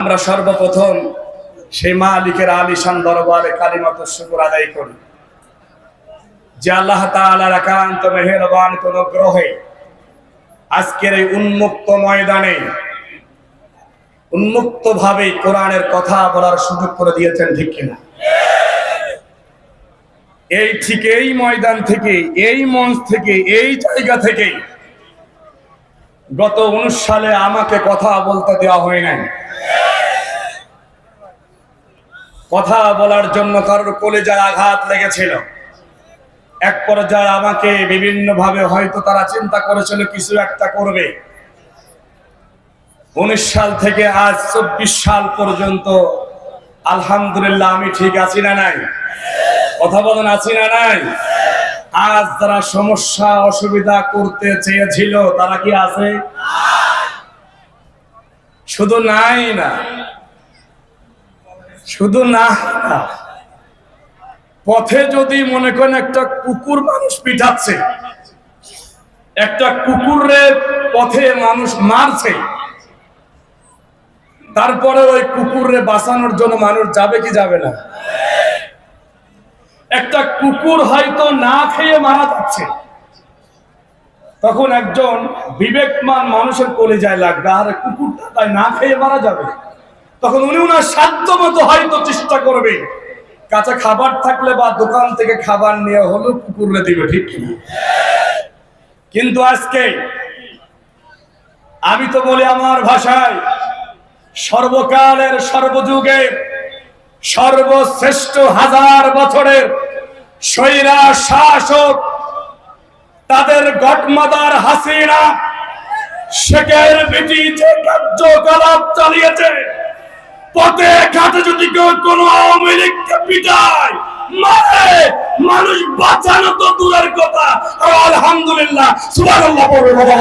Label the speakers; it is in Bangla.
Speaker 1: আমরা সর্বপ্রথম সেই মালিকের আলিশান দরবারে কালিমাত শুকুর আদায় করি। যে আল্লাহ তাআলার একান্ত মেহেরবান কোন গ্রহে আজকের এই উন্মুক্ত ময়দানে উন্মুক্ত ভাবে কোরআনের কথা বলার সুযোগ করে দিয়েছেন, ঠিক কিনা? এই ঠিক এই ময়দান থেকে, এই মঞ্চ থেকে, এই জায়গা থেকে গত উনিশ সালে আমাকে কথা বলতে দেওয়া হয় নাই। কথা বলার জন্য কারোর কলেজায় আঘাত লেগেছিল। এক পর্যায়ে আমাকে বিভিন্ন ভাবে হয়তো তারা চিন্তা করেছিল, কিছু একটা করবে। উনিশ সাল থেকে আজ চব্বিশ সাল পর্যন্ত আলহামদুলিল্লাহ আমি ঠিক আছি না নাই? কথা বলেন, আছি না নাই? আজ যারা সমস্যা, অসুবিধা করতে চেয়েছিল, তারা কি আছে? শুধু নাই না শুধু না। পথে যদি মনে করেন একটা কুকুর মানুষ পিঠাচ্ছে, একটা কুকুরের পথে মানুষ মারছে, তারপরে ওই কুকুরে বাঁচানোর জন্য মানুষ যাবে কি যাবে না একটা কুকুর হয়তো না খেয়ে মারা যাচ্ছে, তখন একজন বিবেকমান মানুষের কলেজায় লাগবে, আর কুকুরটা তাই না খেয়ে মারা যাবে তখন উনি উনার সাধ্য মতো হয়তো চেষ্টা করবে কাঁচা খাবার থাকলে বা দোকান থেকে খাবার নিয়ে হলো কুকুরে দিবে, ঠিক কিনা কিন্তু আজকে আমি তো বলি আমার ভাষায়, সর্বকালের সর্বযুগে, সর্বশ্রেষ্ঠ হাজার বছরের সৈরা শাসক, তাদের গটমাদার হাসিনা, শেখের বেটি যে কার্যকলাপ চালিয়েছে পথে ঘাটে যদি কেউ কোনো আওয়ামী লীগকে পিটায়, মারে, মানুষ বাঁচানো তো দূরের কথা আলহামদুলিল্লাহ, সুবহানাল্লাহ, পড়বে বাবা।